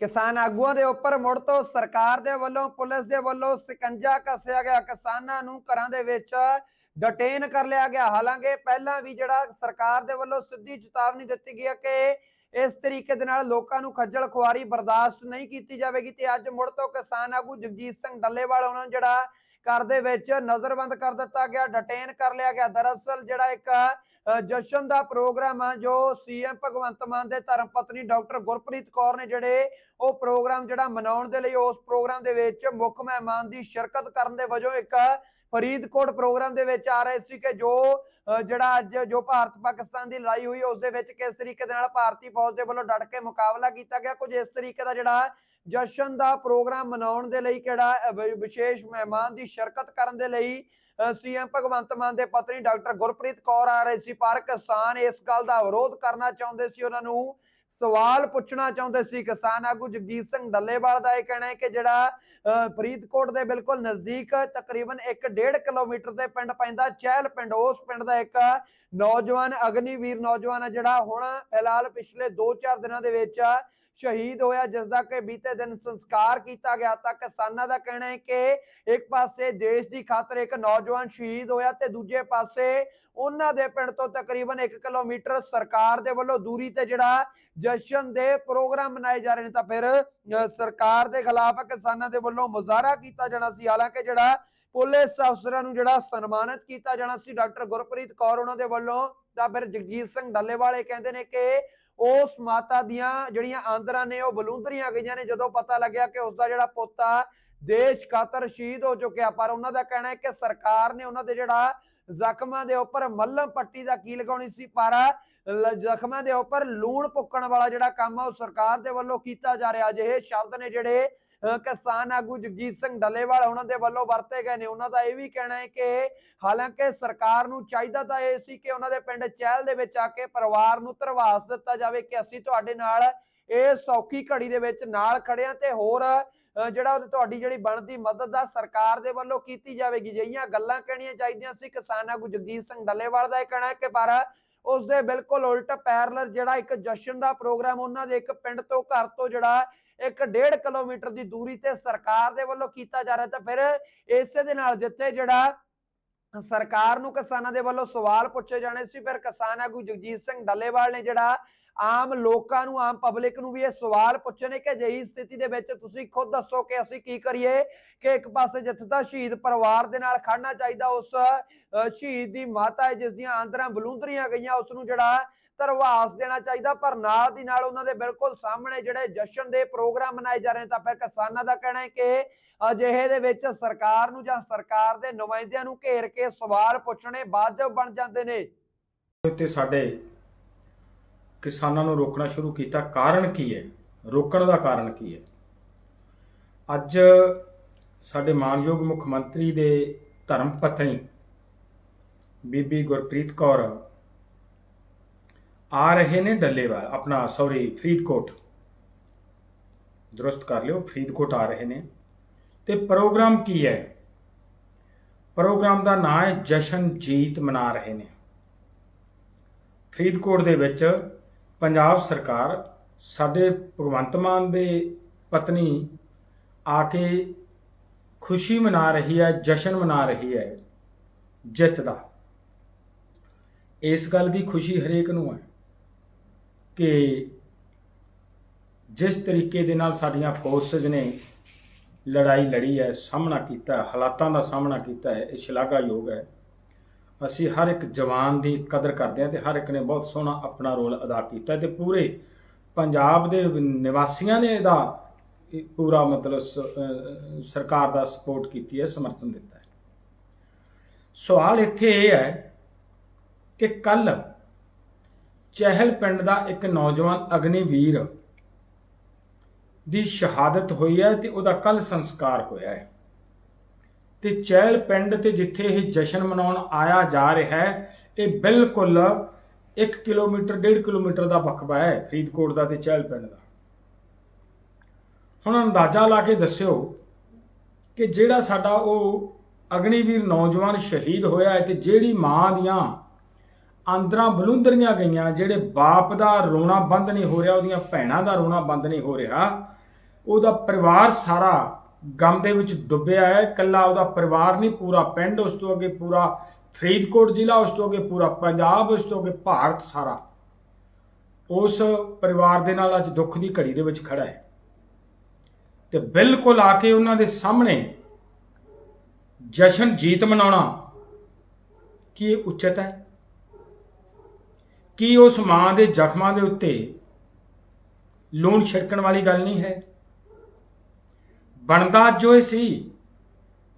ਕਿਸਾਨ ਆਗੂਆਂ ਦੇ ਉੱਪਰ ਮੁੜ ਤੋਂ ਸਰਕਾਰ ਦੇ ਵੱਲੋਂ, ਪੁਲਿਸ ਦੇ ਵੱਲੋਂ ਸਿਕੰਜਾ ਕੱਸਿਆ ਗਿਆ। ਕਿਸਾਨਾਂ ਨੂੰ ਘਰਾਂ ਦੇ ਵਿੱਚ ਡਿਟੇਨ ਕਰ ਲਿਆ ਗਿਆ। ਹਾਲਾਂਕਿ ਪਹਿਲਾਂ ਵੀ ਜਿਹੜਾ ਸਰਕਾਰ ਦੇ ਵੱਲੋਂ ਸਿੱਧੀ ਚੇਤਾਵਨੀ ਦਿੱਤੀ ਗਈ ਹੈ ਕਿ ਇਸ ਤਰੀਕੇ ਦੇ ਨਾਲ ਲੋਕਾਂ ਨੂੰ ਖੱਜਲ ਖੁਆਰੀ ਬਰਦਾਸ਼ਤ ਨਹੀਂ ਕੀਤੀ ਜਾਵੇਗੀ ਤੇ ਅੱਜ ਮੁੜ ਤੋਂ ਕਿਸਾਨ ਆਗੂ ਜਗਜੀਤ ਸਿੰਘ ਡੱਲੇਵਾਲ ਉਹਨਾਂ ਨੂੰ ਜਿਹੜਾ ਘਰ ਦੇ ਵਿੱਚ ਨਜ਼ਰਬੰਦ ਕਰ ਦਿੱਤਾ ਗਿਆ ਡਿਟੇਨ ਕਰ ਲਿਆ ਗਿਆ। ਦਰਅਸਲ ਜਿਹੜਾ ਇੱਕ ਜਸ਼ਨ ਦਾ ਪ੍ਰੋਗਰਾਮ ਆ, ਜੋ ਸੀਐਮ ਭਗਵੰਤ ਮਾਨ ਦੇ ਧਰਮ ਪਤਨੀ ਡਾਕਟਰ ਗੁਰਪ੍ਰੀਤ ਕੌਰ ਨੇ ਜਿਹੜੇ ਉਹ ਪ੍ਰੋਗਰਾਮ ਜਿਹੜਾ ਮਨਾਉਣ ਦੇ ਲਈ ਉਸ ਪ੍ਰੋਗਰਾਮ ਦੇ ਵਿੱਚ ਮੁੱਖ ਮਹਿਮਾਨ ਦੀ ਸ਼ਿਰਕਤ ਕਰਨ ਦੇ ਵਜੋਂ ਇੱਕ ਫਰੀਦਕੋਟ ਪ੍ਰੋਗਰਾਮ ਦੇ ਵਿੱਚ ਆ ਰਹੇ ਸੀ ਕਿ ਜੋ ਜਿਹੜਾ ਅੱਜ ਜੋ ਭਾਰਤ ਪਾਕਿਸਤਾਨ ਦੀ ਲੜਾਈ ਹੋਈ, ਉਸ ਦੇ ਵਿੱਚ ਕਿਸ ਤਰੀਕੇ ਦੇ ਨਾਲ ਭਾਰਤੀ ਫੌਜ ਦੇ ਵੱਲੋਂ ਡਟ ਕੇ ਮੁਕਾਬਲਾ ਕੀਤਾ ਗਿਆ? ਕੁਝ ਇਸ ਤਰੀਕੇ ਦਾ ਜਿਹੜਾ ਜਸ਼ਨ ਦਾ ਪ੍ਰੋਗਰਾਮ ਮਨਾਉਣ ਦੇ ਲਈ ਕਿਹੜਾ ਵਿਸ਼ੇਸ਼ ਮਹਿਮਾਨ ਦੀ ਸ਼ਿਰਕਤ ਕਰਨ ਦੇ ਲਈ ਸੀਐਮ ਭਗਵੰਤ ਮਾਨ ਦੇ ਪਤਨੀ ਡਾਕਟਰ ਗੁਰਪ੍ਰੀਤ ਕੌਰ ਆ ਰਹੇ ਸੀ ਪਰ ਕਿਸਾਨ ਇਸ ਗੱਲ ਦਾ ਵਿਰੋਧ ਕਰਨਾ ਚਾਹੁੰਦੇ ਸੀ ਉਹਨਾਂ ਨੂੰ ਸਵਾਲ ਪੁੱਛਣਾ ਚਾਹੁੰਦੇ ਸੀ। ਕਿਸਾਨ ਆਗੂ ਜਗਜੀਤ ਸਿੰਘ ਡੱਲੇਵਾਲ ਦਾ ਇਹ ਕਹਿਣਾ ਹੈ ਕਿ ਜਿਹੜਾ ਅ, ਫਰੀਦਕੋਟ ਦੇ ਬਿਲਕੁਲ ਨਜ਼ਦੀਕ ਤਕਰੀਬਨ 1.5 ਕਿਲੋਮੀਟਰ ਦੇ ਪਿੰਡ ਪੈਂਦਾ ਚਹਿਲ ਪਿੰਡ ਉਸ ਪਿੰਡ ਦਾ ਇੱਕ ਨੌਜਵਾਨ ਅਗਨੀਵੀਰ ਨੌਜਵਾਨ ਹੈ ਜਿਹੜਾ ਹੁਣ ਫਿਲਹਾਲ ਪਿਛਲੇ 2-4 ਦਿਨਾਂ ਦੇ ਵਿੱਚ ਸ਼ਹੀਦ ਹੋਇਆ ਜਿਸ ਦਾ ਕਿ ਬੀਤੇ ਦਿਨ ਸੰਸਕਾਰ ਕੀਤਾ ਗਿਆ ਤਾਂ ਕਿਸਾਨਾਂ ਦਾ ਕਹਿਣਾ ਹੈ ਕਿ ਇੱਕ ਪਾਸੇ ਦੇਸ਼ ਦੀ ਖਾਤਰ ਇੱਕ ਨੌਜਵਾਨ ਸ਼ਹੀਦ ਹੋਇਆ ਤੇ ਦੂਜੇ ਪਾਸੇ ਉਹਨਾਂ ਦੇ ਪਿੰਡ ਤੋਂ ਤਕਰੀਬਨ 1 ਕਿਲੋਮੀਟਰ ਸਰਕਾਰ ਦੇ ਵੱਲੋਂ ਦੂਰੀ ਤੇ ਜਿਹੜਾ ਜਸ਼ਨ ਦੇ ਪ੍ਰੋਗਰਾਮ ਮਨਾਏ ਜਾ ਰਹੇ ਨੇ ਤਾਂ ਫਿਰ ਅ, ਸਰਕਾਰ ਦੇ ਖਿਲਾਫ ਕਿਸਾਨਾਂ ਦੇ ਵੱਲੋਂ ਮੁਜ਼ਾਹਰਾ ਕੀਤਾ ਜਾਣਾ ਸੀ। ਹਾਲਾਂਕਿ ਜਿਹੜਾ ਪੁਲਿਸ ਅਫਸਰਾਂ ਨੂੰ ਜਿਹੜਾ ਸਨਮਾਨਿਤ ਕੀਤਾ ਜਾਣਾ ਸੀ ਡਾਕਟਰ ਗੁਰਪ੍ਰੀਤ ਕੌਰ ਉਹਨਾਂ ਦੇ ਵੱਲੋਂ ਤਾਂ ਫਿਰ ਜਗਜੀਤ ਸਿੰਘ ਡੱਲੇਵਾਲੇ ਕਹਿੰਦੇ ਨੇ ਕਿ ਉਸ ਮਾਤਾ ਦੀਆਂ ਜਿਹੜੀਆਂ ਆਂਦਰਾਂ ਨੇ, ਉਹ ਬਲੂੰਦਰੀਆਂ ਗਈਆਂ ਨੇ। ਜਦੋਂ ਪਤਾ ਲੱਗਿਆ ਕਿ ਉਸ ਦਾ ਜਿਹੜਾ ਪੋਤਾ ਦੇਸ਼ ਖਾਤਰ ਸ਼ਹੀਦ ਹੋ ਚੁੱਕਿਆ। ਪਰ ਉਹਨਾਂ ਦਾ ਕਹਿਣਾ ਹੈ ਕਿ ਸਰਕਾਰ ਨੇ ਉਹਨਾਂ ਦੇ ਜਿਹੜਾ ਜ਼ਖਮਾਂ ਦੇ ਉੱਪਰ ਮੱਲਮ ਪੱਟੀ ਦਾ ਕੀ ਲਗਾਉਣੀ ਸੀ? ਪਰ ਜ਼ਖਮਾਂ ਦੇ ਉੱਪਰ ਲੂਣ ਪੁੱਕਣ ਵਾਲਾ ਜਿਹੜਾ ਕੰਮ ਆ, ਉਹ ਸਰਕਾਰ ਦੇ ਵੱਲੋਂ ਕੀਤਾ ਜਾ ਰਿਹਾ। ਅਜਿਹੇ ਸ਼ਬਦ ਨੇ ਜਿਹੜੇ ਕਿਸਾਨ ਆਗੂ ਜਗਜੀਤ ਸਿੰਘ ਡੱਲੇਵਾਲ ਉਹਨਾਂ ਦੇ ਵੱਲੋਂ ਵਰਤੇ ਗਏ ਨੇ। ਉਹਨਾਂ ਦਾ ਇਹ ਵੀ ਕਹਿਣਾ ਹੈ ਕਿ ਹਾਲਾਂਕਿ ਸਰਕਾਰ ਨੂੰ ਚਾਹੀਦਾ ਤਾਂ ਇਹ ਸੀ ਕਿ ਉਹਨਾਂ ਦੇ ਪਿੰਡ ਚਹਿਲ ਦੇ ਵਿੱਚ ਆ ਕੇ ਪਰਿਵਾਰ ਨੂੰ ਧਰਵਾਸ ਦਿੱਤਾ ਜਾਵੇ ਕਿ ਅਸੀਂ ਤੁਹਾਡੇ ਨਾਲ ਇਹ ਸੌਖੀ ਘੜੀ ਦੇ ਵਿੱਚ ਨਾਲ ਖੜੇ ਤੇ ਹੋਰ ਜਿਹੜਾ ਤੁਹਾਡੀ ਜਿਹੜੀ ਬਣਦੀ ਮਦਦ ਆ ਸਰਕਾਰ ਦੇ ਵੱਲੋਂ ਕੀਤੀ ਜਾਵੇਗੀ। ਜਿਹੀਆਂ ਗੱਲਾਂ ਕਹਿਣੀਆਂ ਚਾਹੀਦੀਆਂ ਸੀ ਕਿਸਾਨ ਆਗੂ ਜਗਜੀਤ ਸਿੰਘ ਡੱਲੇਵਾਲ ਦਾ ਇਹ ਕਹਿਣਾ ਹੈ ਕਿ ਪਰ ਉਸ ਦੇ ਬਿਲਕੁਲ ਉਲਟ ਪੈਰਲਰ ਜਿਹੜਾ ਇੱਕ ਜਸ਼ਨ ਦਾ ਪ੍ਰੋਗਰਾਮ, ਉਹਨਾਂ ਦੇ ਇੱਕ ਪਿੰਡ ਤੋਂ ਘਰ ਤੋਂ ਜਿਹੜਾ ਇੱਕ ਡੇਢ ਕਿਲੋਮੀਟਰ ਦੀ ਦੂਰੀ ਤੇ ਸਰਕਾਰ ਦੇ ਵੱਲੋਂ ਕੀਤਾ ਜਾ ਰਿਹਾ ਤਾਂ ਫਿਰ ਇਸੇ ਦੇ ਨਾਲ ਜਿੱਥੇ ਜਿਹੜਾ ਸਰਕਾਰ ਨੂੰ ਕਿਸਾਨਾਂ ਦੇ ਵੱਲੋਂ ਸਵਾਲ ਪੁੱਛੇ ਜਾਣੇ ਸੀ, ਫਿਰ ਕਿਸਾਨ ਆਗੂ ਜਗਜੀਤ ਸਿੰਘ ਡੱਲੇਵਾਲ ਨੇ ਜਿਹੜਾ ਆਮ ਲੋਕਾਂ ਨੂੰ, ਆਮ ਪਬਲਿਕ ਨੂੰ ਵੀ ਇਹ ਸਵਾਲ ਪੁੱਛੇ ਨੇ ਕਿ ਅਜਿਹੀ ਸਥਿਤੀ ਦੇ ਵਿੱਚ ਤੁਸੀਂ ਖੁਦ ਦੱਸੋ ਕਿ ਅਸੀਂ ਕੀ ਕਰੀਏ ਕਿ ਇੱਕ ਪਾਸੇ ਜਿੱਥੇ ਤਾਂ ਸ਼ਹੀਦ ਪਰਿਵਾਰ ਦੇ ਨਾਲ ਖੜਨਾ ਚਾਹੀਦਾ, ਉਸ ਸ਼ਹੀਦ ਦੀ ਮਾਤਾ ਹੈ ਜਿਸ ਦੀਆਂ ਆਂਦਰਾਂ ਬਲੂੰਦਰੀਆਂ ਗਈਆਂ, ਉਸ ਨੂੰ ਜਿਹੜਾ ਧਰਵਾਸ ਦੇਣਾ ਚਾਹੀਦਾ, ਪਰ ਨਾਲ ਦੀ ਨਾਲ ਉਹਨਾਂ ਦੇ ਬਿਲਕੁਲ ਸਾਹਮਣੇ ਜਿਹੜੇ ਜਸ਼ਨ ਦੇ ਪ੍ਰੋਗਰਾਮ ਮਨਾਏ ਜਾ ਰਹੇ ਤਾਂ ਫਿਰ ਕਿਸਾਨਾਂ ਦਾ ਕਹਿਣਾ ਹੈ ਕਿ ਅਜਿਹੇ ਦੇ ਵਿੱਚ ਸਰਕਾਰ ਨੂੰ ਜਾਂ ਸਰਕਾਰ ਦੇ ਨੁਮਾਇੰਦਿਆਂ ਨੂੰ ਘੇਰ ਕੇ ਸਵਾਲ ਪੁੱਛਣੇ ਵਾਜਬ ਬਣ ਜਾਂਦੇ ਨੇ। ਤੇ ਸਾਡੇ ਕਿਸਾਨਾਂ ਨੂੰ ਰੋਕਣਾ ਸ਼ੁਰੂ ਕੀਤਾ, ਕਾਰਨ ਕੀ ਹੈ? ਰੋਕਣ ਦਾ ਕਾਰਨ ਕੀ ਹੈ? ਅੱਜ ਸਾਡੇ ਮਾਨਯੋਗ ਮੁੱਖ ਮੰਤਰੀ ਦੇ ਧਰਮ ਪਤਨੀ ਬੀਬੀ ਗੁਰਪ੍ਰੀਤ ਕੌਰ ਆ ਰਹੇ ਨੇ ਡੱਲੇਵਾਲ, ਆਪਣਾ ਸੌਰੀ ਫਰੀਦਕੋਟ। ਦਰੁਸਤ ਕਰ ਲਿਓ, ਫਰੀਦਕੋਟ ਆ ਰਹੇ ਨੇ। ਤੇ ਪ੍ਰੋਗਰਾਮ ਕੀ ਹੈ? ਪ੍ਰੋਗਰਾਮ ਦਾ ਨਾਮ ਹੈ ਜਸ਼ਨ ਜੀਤ ਮਨਾ ਰਹੇ ਨੇ। ਫਰੀਦਕੋਟ ਦੇ ਵਿੱਚ ਪੰਜਾਬ ਸਰਕਾਰ ਸਾਡੇ ਭਗਵੰਤ ਮਾਨ ਦੇ ਪਤਨੀ ਆ ਕੇ ਖੁਸ਼ੀ ਮਨਾ ਰਹੀ ਹੈ, ਜਸ਼ਨ ਮਨਾ ਰਹੀ ਹੈ, ਜਿੱਤ ਦਾ। ਇਸ ਗੱਲ ਦੀ ਖੁਸ਼ੀ ਹਰੇਕ ਨੂੰ ਹੈ। ਕਿ ਜਿਸ ਤਰੀਕੇ ਦੇ ਨਾਲ ਸਾਡੀਆਂ ਫੋਰਸਸ ਨੇ ਲੜਾਈ ਲੜੀ ਹੈ, ਸਾਹਮਣਾ ਕੀਤਾ ਹਾਲਾਤਾਂ ਦਾ ਸਾਹਮਣਾ ਕੀਤਾ ਹੈ, ਇਹ ਸ਼ਲਾਘਾਯੋਗ ਹੈ। ਅਸੀਂ ਹਰ ਇੱਕ ਜਵਾਨ ਦੀ ਕਦਰ ਕਰਦੇ ਹਾਂ ਤੇ ਹਰ ਇੱਕ ਨੇ ਬਹੁਤ ਸੋਹਣਾ ਆਪਣਾ ਰੋਲ ਅਦਾ ਕੀਤਾ ਤੇ ਪੂਰੇ ਪੰਜਾਬ ਦੇ ਨਿਵਾਸੀਆਂ ਨੇ ਇਹਦਾ ਪੂਰਾ ਮਤਲਬ ਸ- ਸਰਕਾਰ ਦਾ ਸਪੋਰਟ ਕੀਤੀ ਹੈ, ਸਮਰਥਨ ਦਿੱਤਾ ਹੈ। ਸਵਾਲ ਇੱਥੇ ਇਹ ਹੈ ਕਿ ਕੱਲ ਚਹਿਲ ਪਿੰਡ ਦਾ ਇੱਕ ਨੌਜਵਾਨ ਅਗਨੀਵੀਰ ਦੀ ਸ਼ਹਾਦਤ ਹੋਈ ਹੈ ਤੇ ਉਹਦਾ ਕੱਲ ਸੰਸਕਾਰ ਹੋਇਆ ਹੈ। ਤੇ ਚਹਿਲ ਪਿੰਡ ਤੇ ਜਿੱਥੇ ਇਹ ਜਸ਼ਨ ਮਨਾਉਣ ਆਇਆ ਜਾ ਰਿਹਾ ਹੈ, ਇਹ ਬਿਲਕੁਲ 1 ਕਿਲੋਮੀਟਰ 1.5 ਕਿਲੋਮੀਟਰ ਦਾ ਵਕਬਾ ਹੈ ਫਰੀਦਕੋਟ ਦਾ ਤੇ ਚਹਿਲ ਪਿੰਡ ਦਾ। ਹੁਣ ਅੰਦਾਜ਼ਾ ਲਾ ਕੇ ਦੱਸਿਓ ਕਿ ਜਿਹੜਾ ਸਾਡਾ ਉਹ ਅਗਨੀਵੀਰ ਨੌਜਵਾਨ ਸ਼ਹੀਦ ਹੋਇਆ ਹੈ ਤੇ ਜਿਹੜੀ ਮਾਂ ਦੀਆਂ ਆਂਦਰਾਂ ਬਲੁੰਦਰੀਆਂ ਗਈਆਂ, ਜਿਹੜੇ ਬਾਪ ਦਾ ਰੋਣਾ ਬੰਦ ਨਹੀਂ ਹੋ ਰਿਹਾ, ਉਹਦੀਆਂ ਭੈਣਾਂ ਦਾ ਰੋਣਾ ਬੰਦ ਨਹੀਂ ਹੋ ਰਿਹਾ, ਉਹਦਾ ਪਰਿਵਾਰ ਸਾਰਾ ਗਮ ਦੇ ਵਿੱਚ ਡੁੱਬਿਆ ਹੈ, ਇਕੱਲਾ ਉਹਦਾ ਪਰਿਵਾਰ ਨਹੀਂ, ਪੂਰਾ ਪਿੰਡ, ਉਸ ਤੋਂ ਅੱਗੇ ਪੂਰਾ ਫਰੀਦਕੋਟ ਜ਼ਿਲ੍ਹਾ, ਉਸ ਤੋਂ ਅੱਗੇ ਪੂਰਾ ਪੰਜਾਬ, ਉਸ ਤੋਂ ਅੱਗੇ ਭਾਰਤ ਸਾਰਾ। ਉਸ ਪਰਿਵਾਰ ਦੇ ਨਾਲ ਅੱਜ ਦੁੱਖ ਦੀ ਘੜੀ ਦੇ ਵਿੱਚ ਖੜਾ ਹੈ। ਤੇ ਬਿਲਕੁਲ ਆ ਕੇ ਉਹਨਾਂ ਦੇ ਸਾਹਮਣੇ ਜਸ਼ਨ ਜੀਤ ਮਨਾਉਣਾ ਕੀ ਇਹ ਉਚਿਤ ਹੈ? ਕੀ ਉਸ ਮਾਂ ਦੇ ਜ਼ਖਮਾਂ ਦੇ ਉੱਤੇ ਲੂਣ ਛਿੜਕਣ ਵਾਲੀ ਗੱਲ ਨਹੀਂ ਹੈ? ਬਣਦਾ ਜੋ ਇਹ ਸੀ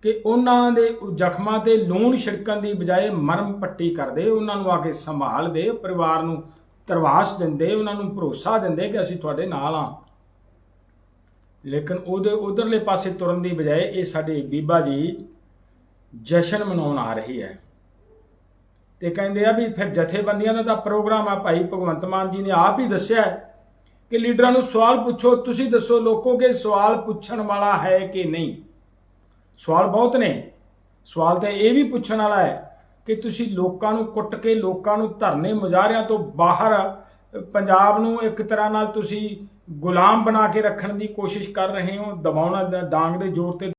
ਕਿ ਉਹਨਾਂ ਦੇ ਜ਼ਖਮਾਂ ਤੇ ਲੂਣ ਛਿੜਕਣ ਦੀ ਬਜਾਏ ਮਰਮ ਪੱਟੀ ਕਰਦੇ, ਉਹਨਾਂ ਨੂੰ ਆ ਕੇ ਸੰਭਾਲਦੇ ਪਰਿਵਾਰ ਨੂੰ ਤਰਵਾਸ ਦਿੰਦੇ, ਉਹਨਾਂ ਨੂੰ ਭਰੋਸਾ ਦਿੰਦੇ ਕਿ ਅਸੀਂ ਤੁਹਾਡੇ ਨਾਲ ਆ ਲੇਕਿਨ ਉਹਦੇ ਉਧਰਲੇ ਪਾਸੇ ਤੁਰਨ ਦੀ ਬਜਾਏ ਇਹ ਸਾਡੇ ਬੀਬਾ ਜੀ ਜਸ਼ਨ ਮਨਾਉਣ ਆ ਰਹੀ ਹੈ। ਤੇ ਕਹਿੰਦੇ ਆ ਵੀ ਫਿਰ ਜਥੇਬੰਦੀਆਂ ਦਾ ਤਾਂ ਪ੍ਰੋਗਰਾਮ ਆ ਭਾਈ ਭਗਵੰਤ ਮਾਨ ਜੀ ਨੇ ਆਪ ਹੀ ਦੱਸਿਆ ਕਿ ਲੀਡਰਾਂ ਨੂੰ ਸਵਾਲ ਪੁੱਛੋ, ਤੁਸੀਂ ਦੱਸੋ ਲੋਕੋ ਕਿ ਸਵਾਲ ਪੁੱਛਣ ਵਾਲਾ ਹੈ ਕਿ ਨਹੀਂ? ਸਵਾਲ ਬਹੁਤ ਨੇ। ਸਵਾਲ ਤਾਂ ਇਹ ਵੀ ਪੁੱਛਣ ਵਾਲਾ ਹੈ ਕਿ ਤੁਸੀਂ ਲੋਕਾਂ ਨੂੰ ਕੁੱਟ ਕੇ ਲੋਕਾਂ ਨੂੰ ਧਰਨੇ ਮੁਜ਼ਾਹਰਿਆਂ ਤੋਂ ਬਾਹਰ, ਪੰਜਾਬ ਨੂੰ ਇੱਕ ਤਰ੍ਹਾਂ ਨਾਲ ਤੁਸੀਂ ਗੁਲਾਮ ਬਣਾ ਕੇ ਰੱਖਣ ਦੀ ਕੋਸ਼ਿਸ਼ ਕਰ ਰਹੇ ਹੋ, ਦਬਾਉਣਾ ਡਾਂਗ ਦੇ ਜ਼ੋਰ ਤੇ